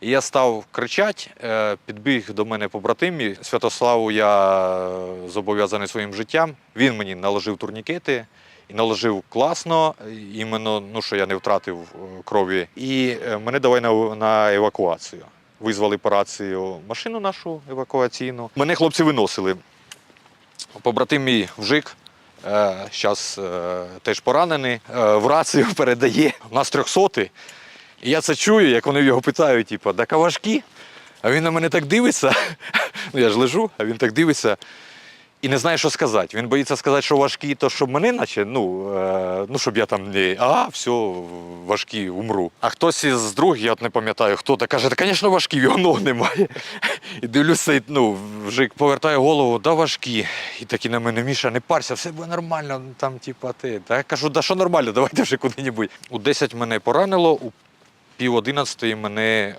Я став кричати, е, підбіг до мене побратим. Святославу я е, зобов'язаний своїм життям. Він мені наложив турнікети і наложив класно, іменно, ну, що я не втратив е, крові. І мене давай на, на евакуацію. Визвали по рацію машину нашу евакуаційну. Мене хлопці виносили. Побратим мій вжик. Зараз теж поранений, в рацію передає. У нас трьохсоти. І я це чую, як вони його питають, типу, да важкі? А він на мене так дивиться. Ну, я ж лежу, а він так дивиться і не знає, що сказати. Він боїться сказати, що важкі, то щоб мене, наче, ну, е, ну щоб я там не а, все, важкі, умру. А хтось із других, я от не пам'ятаю, хто то каже, та, звісно, важкі, його ног немає. І дивлюся, ну, вже повертає голову, да важкі. І такі на мене, Міша, не парся, все буде нормально. ну, Там, типа, ти. Та я кажу, да що нормально, давайте вже куди-небудь. У 10 мене поранило, у пів одинадцятої мене